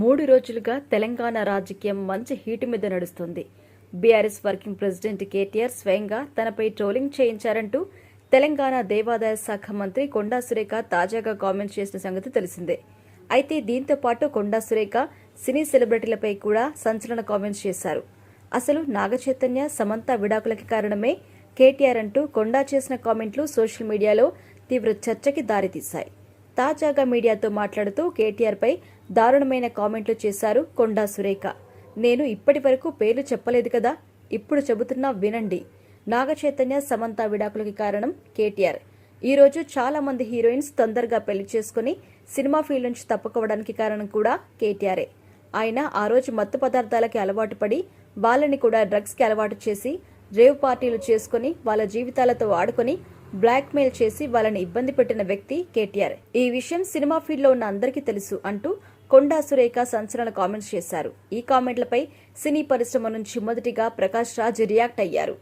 మూడు రోజులుగా తెలంగాణ రాజకీయం మంచి హీటు మీద నడుస్తుంది. బీఆర్ఎస్ వర్కింగ్ ప్రెసిడెంట్ కేటీఆర్ స్వయంగా తనపై ట్రోలింగ్ చేయించారంటూ తెలంగాణ దేవాదాయ శాఖ మంత్రి కొండా సురేఖ తాజాగా కామెంట్ చేసిన సంగతి తెలిసిందే. అయితే దీంతో పాటు కొండా సురేఖ సినీ సెలబ్రిటీలపై కూడా సంచలన కామెంట్స్ చేశారు. అసలు నాగచైతన్య సమంత విడాకులకి కారణమే కేటీఆర్ అంటూ కొండా చేసిన కామెంట్లు సోషల్ మీడియాలో తీవ్ర చర్చకి దారితీశాయి. తాజాగా మీడియాతో మాట్లాడుతూ కేటీఆర్పై దారుణమైన కామెంట్లు చేశారు కొండా సురేఖ. నేను ఇప్పటి వరకు పేర్లు చెప్పలేదు కదా ఇప్పుడు చెబుతున్నా వినండి. నాగచైతన్య సమంత విడాకులకి కారణం కేటీఆర్. ఈ రోజు చాలా మంది హీరోయిన్స్ తొందరగా పెళ్ళి చేసుకుని సినిమా ఫీల్డ్ నుంచి తప్పుకోవడానికి కారణం కూడా కేటీఆరే. ఆయన ఆ రోజు మత్తు పదార్థాలకి అలవాటు పడి వాళ్ళని కూడా డ్రగ్స్కి అలవాటు చేసి రేవ్ పార్టీలు చేసుకుని వాళ్ళ జీవితాలతో ఆడుకొని బ్లాక్మెయిల్ చేసి వాళ్ళని ఇబ్బంది పెట్టిన వ్యక్తి కేటీఆర్. ఈ విషయం సినిమా ఫీల్డ్లో ఉన్న అందరికీ తెలుసు అంటూ కొండా సురేఖ సంచలన కామెంట్స్ చేశారు. ఈ కామెంట్లపై సినీ పరిశ్రమ నుంచి మొదటిగా ప్రకాష్ రాజ్ రియాక్ట్ అయ్యారు.